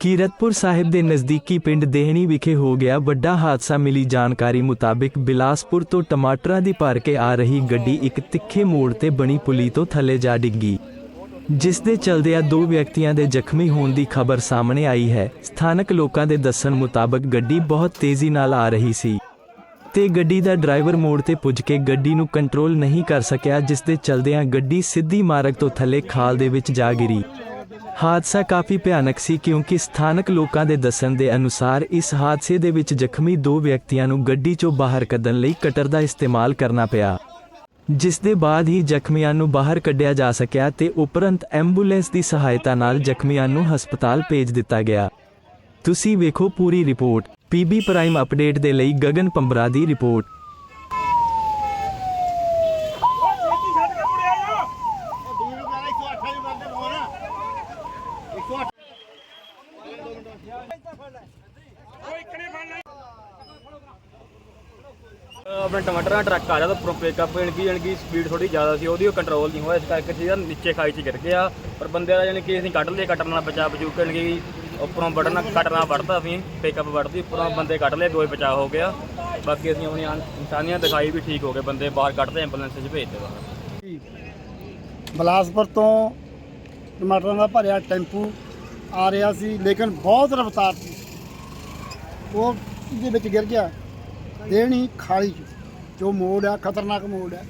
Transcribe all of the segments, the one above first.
ਕੀਰਤਪੁਰ ਸਾਹਿਬ ਦੇ ਨਜ਼ਦੀਕੀ ਪਿੰਡ ਦੇਹਣੀ ਵਿਖੇ ਹੋ ਗਿਆ ਵੱਡਾ ਹਾਦਸਾ। ਮਿਲੀ ਜਾਣਕਾਰੀ ਮੁਤਾਬਿਕ ਬਿਲਾਸਪੁਰ ਤੋਂ ਟਮਾਟਰਾਂ ਦੀ ਭਰ ਕੇ ਆ ਰਹੀ ਗੱਡੀ ਇੱਕ ਤਿੱਖੇ ਮੋੜ ਤੇ ਬਣੀ ਪੁਲੀ ਤੋਂ ਥੱਲੇ ਜਾ ਡਿੱਗੀ। ਜਿਸ ਦੇ ਚਲਦਿਆਂ ਦੋ ਵਿਅਕਤੀਆਂ ਦੇ ਜ਼ਖਮੀ ਹੋਣ ਦੀ ਖਬਰ ਸਾਹਮਣੇ ਆਈ ਹੈ। ਸਥਾਨਕ ਲੋਕਾਂ ਦੇ ਦੱਸਣ ਮੁਤਾਬਕ ਗੱਡੀ ਬਹੁਤ ਤੇਜ਼ੀ ਨਾਲ ਆ ਰਹੀ ਸੀ। ਤੇ ਗੱਡੀ ਦਾ ਡਰਾਈਵਰ ਮੋੜ ਤੇ ਪੁੱਜ ਕੇ ਗੱਡੀ ਨੂੰ ਕੰਟਰੋਲ ਨਹੀਂ ਕਰ ਸਕਿਆ ਜਿਸ ਦੇ ਚਲਦਿਆਂ ਗੱਡੀ ਸਿੱਧੀ ਮਾਰਗ ਤੋਂ ਥੱਲੇ ਖਾਲ ਦੇ ਵਿੱਚ ਜਾ ਗਿਰੀ। ਹਾਦਸਾ ਕਾਫੀ ਭਿਆਨਕ ਸੀ, ਕਿਉਂਕਿ ਸਥਾਨਕ ਲੋਕਾਂ ਦੇ ਦੱਸਣ ਦੇ ਅਨੁਸਾਰ ਇਸ ਹਾਦਸੇ ਦੇ ਵਿੱਚ ਜ਼ਖਮੀ ਦੋ ਵਿਅਕਤੀਆਂ ਨੂੰ ਗੱਡੀ 'ਚੋਂ ਬਾਹਰ ਕੱਢਣ ਲਈ ਕਟਰ ਦਾ ਇਸਤੇਮਾਲ ਕਰਨਾ ਪਿਆ। ਜਿਸ ਦੇ ਬਾਅਦ ਹੀ ਜ਼ਖਮੀਆਂ ਨੂੰ ਬਾਹਰ ਕੱਢਿਆ ਜਾ ਸਕਿਆ ਤੇ ਉਪਰੰਤ ਐਂਬੂਲੈਂਸ ਦੀ ਸਹਾਇਤਾ ਨਾਲ ਜ਼ਖਮੀਆਂ ਨੂੰ ਹਸਪਤਾਲ ਭੇਜ ਦਿੱਤਾ ਗਿਆ। ਤੁਸੀਂ ਵੇਖੋ ਪੂਰੀ ਰਿਪੋਰਟ। ਪੀਬੀ ਪ੍ਰਾਈਮ ਅਪਡੇਟ ਦੇ ਲਈ ਗਗਨ ਪੰਬਰਾ ਦੀ ਰਿਪੋਰਟ। ਆਪਣੇ ਟਮਾਟਰਾਂ ਦਾ ਟਰੱਕ ਆ ਰਿਹਾ ਤਾਂ ਉੱਪਰੋਂ ਪਿਕਅਪ ਜਾਣੀ ਜਾਣੀ ਕਿ ਸਪੀਡ ਥੋੜੀ ਜ਼ਿਆਦਾ ਸੀ, ਉਹਦੀ ਉਹ ਕੰਟਰੋਲ ਨਹੀਂ ਹੋਇਆ, ਇਸ ਕਰਕੇ ਜਿਹੜਾ ਨੀਚੇ ਖਾਈ 'ਚ ਗਿਰ ਗਿਆ। ਪਰ ਬੰਦੇ ਦਾ ਜਾਣੀ ਕਿ ਅਸੀਂ ਕੱਢ ਲਏ, ਕੱਟਣ ਨਾਲ ਬਚਾ ਬਚੂ ਕੇ ਜਾਣੀ ਕਿ ਉੱਪਰੋਂ ਵੜਨਾ ਕੱਟਣਾ ਵੜਦਾ ਅਸੀਂ ਪਿਕਅਪ ਵੜਦੀ ਉੱਪਰੋਂ ਬੰਦੇ ਕੱਢ ਲਏ ਦੋਏ ਬਚਾ ਹੋ ਗਿਆ। ਬਾਕੀ ਅਸੀਂ ਆਪਣੀ ਇਨ- ਇਨਸਾਨੀਅਤ ਦਿਖਾਈ ਵੀ ਠੀਕ ਹੋ ਗਏ, ਬੰਦੇ ਬਾਹਰ ਕੱਢਦੇ ਐਂਬੂਲੈਂਸ 'ਚ ਭੇਜਦੇ ਬਾਹਰ। ਬਲਾਸਪੁਰ ਤੋਂ ਟਮਾਟਰਾਂ ਦਾ ਭਰਿਆ ਟੈਂਪੂ ਆ ਰਿਹਾ ਸੀ, ਲੇਕਿਨ ਬਹੁਤ ਰਫ਼ਤਾਰ ਸੀ। ਉਹ ਇਹਦੇ ਵਿੱਚ ਗਿਰ ਗਿਆ। ਦੇਣੀ ਖਾਲੀ ਚ। ਜੋ ਮੋੜ ਆ, ਖਤਰਨਾਕ ਮੋੜ ਆ।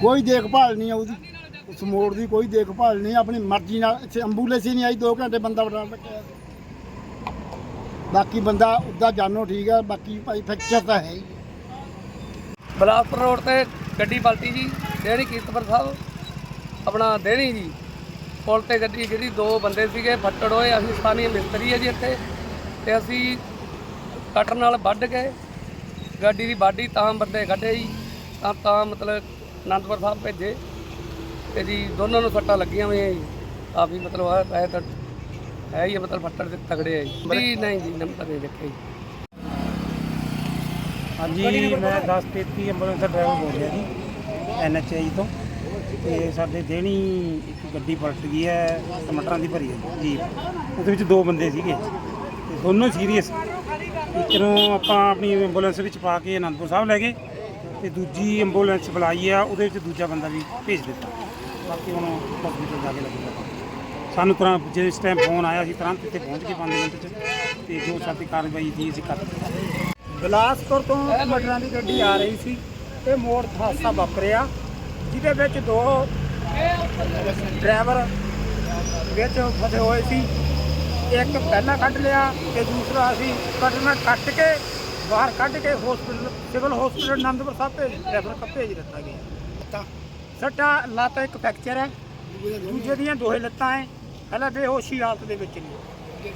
ਕੋਈ ਦੇਖਭਾਲ ਨਹੀਂ ਆ ਉਹਦੀ। ਉਸ ਮੋੜ ਦੀ ਕੋਈ ਦੇਖਭਾਲ ਨਹੀਂ। ਆਪਣੀ ਮਰਜ਼ੀ ਨਾਲ ਇੱਥੇ ਐਂਬੂਲੈਂਸ ਹੀ ਨਹੀਂ ਆਈ 2 ਘੰਟੇ ਬੰਦਾ ਬਿਠਾ ਰੱਖਿਆ। ਬਾਕੀ ਬੰਦਾ ਉੱਦਾਂ ਜਾਨੋ ਠੀਕ ਆ, ਬਾਕੀ ਭਾਈ ਫ੍ਰੈਕਚਰ ਤਾਂ ਹੈ ਹੀ। ਬਲਾਸਪੁਰ ਰੋਡ ਤੇ ਗੱਡੀ ਪਲਟੀ ਜੀ, ਦੇਣੀ ਕੀਰਤਪੁਰ ਸਾਹਿਬ। ਆਪਣਾ ਦੇਣੀ ਜੀ। ਪੁਲ ਤੇ ਗੱਡੀ ਜਿਹੜੀ ਦੋ ਬੰਦੇ ਸੀਗੇ, ਫੱਟੜ ਹੋਏ। ਅਸੀਂ ਸਥਾਨੀ ਮਿਸਤਰੀ ਹੈ ਜੀ ਇੱਥੇ। ਤੇ ਅਸੀਂ ਕਟਰ ਨਾਲ ਵੱਢ ਕੇ ਗੱਡੀ ਦੀ ਬਾਡੀ ਤਾਂ ਬੰਦੇ ਕੱਢੇ ਜੀ ਤਾਂ ਤਾਂ ਮਤਲਬ ਅਨੰਦਪੁਰ ਸਾਹਿਬ ਭੇਜੇ ਤੇ ਜੀ ਦੋਨਾਂ ਨੂੰ ਸੱਟਾਂ ਲੱਗੀਆਂ ਹੋਈਆਂ ਜੀ। ਕਾਫੀ ਮਤਲਬ ਆ ਹੈ ਤਾਂ ਹੈ ਹੀ ਮਤਲਬ ਫੱਟੜ ਦੇ ਤਗੜੇ ਆ ਜੀ। ਨਹੀਂ ਨਹੀਂ ਜੀ ਨੰਬਰ ਨਹੀਂ ਦੇਖਿਆ ਜੀ। ਹਾਂਜੀ ਮੈਂ 1033 ਐਂਬੂਲੈਂਸ ਦਾ ਡਰਾਈਵਰ ਬੋਲ ਰਿਹਾ ਜੀ ਐਨਐਚਆਈ ਤੋਂ। ਤੇ ਸਾਡੇ ਦੇਣੀ ਇੱਕ ਗੱਡੀ ਪਲਟ ਗਈ ਹੈ ਟਮਾਟਰਾਂ ਦੀ ਭਰੀ ਹੈ ਜੀ ਉਹਦੇ ਵਿੱਚ ਦੋ ਬੰਦੇ ਸੀਗੇ। ਤੇ ਦੋਨੋਂ ਸੀਰੀਅਸ ਇੱਕ ਆਪਾਂ ਆਪਣੀ ਐਂਬੂਲੈਂਸ ਵਿੱਚ ਪਾ ਕੇ ਅਨੰਦਪੁਰ ਸਾਹਿਬ ਲੈ ਗਏ ਤੇ ਦੂਜੀ ਐਂਬੂਲੈਂਸ ਬੁਲਾਈ ਆ, ਉਹਦੇ ਵਿੱਚ ਦੂਜਾ ਬੰਦਾ ਵੀ ਭੇਜ ਦਿੱਤਾ। ਬਾਕੀ ਹੁਣ ਹਸਪੀਟਲ ਜਾ ਕੇ ਲੱਗੂਗਾ ਸਾਨੂੰ ਤੁਰੰਤ ਜਿਸ ਟਾਈਮ ਫੋਨ ਆਇਆ ਸੀ ਤੁਰੰਤ ਇੱਥੇ ਪਹੁੰਚ ਕੇ 5 ਮਿੰਟ 'ਚ ਤੇ ਜੋ ਸਾਡੀ ਕਾਰਵਾਈ ਸੀ ਅਸੀਂ ਕਰ ਬਿਲਾਸਪੁਰ ਤੋਂ ਮਟਰਾਂ ਦੀ ਗੱਡੀ ਆ ਰਹੀ ਸੀ ਇਹ ਮੋੜ ਹਾਦਸਾ ਵਾਪਰਿਆ, ਜਿਹਦੇ ਵਿੱਚ ਦੋ ਡਰਾਈਵਰ ਵਿੱਚ ਫਸੇ ਹੋਏ ਸੀ। ਇੱਕ ਪਹਿਲਾਂ ਕੱਢ ਲਿਆ ਤੇ ਦੂਸਰਾ ਅਸੀਂ ਕੱਢਣਾ ਕੱਟ ਕੇ ਬਾਹਰ ਕੱਢ ਕੇ hospital civil hospital Anandpur Sahib ਭੇਜ ਰੈਫਰ ਕਰ ਭੇਜ ਦਿੱਤਾ ਗਿਆ। ਸੱਟਾ? ਲੱਤ ਇੱਕ ਫ੍ਰੈਕਚਰ ਹੈ। ਦੂਜੇ ਦੀਆਂ ਦੋਹੇ ਲੱਤਾਂ ਹੈ ਪਹਿਲਾਂ ਬੇਹੋਸ਼ੀ ਹਾਲਤ ਦੇ ਵਿੱਚ ਨੇ।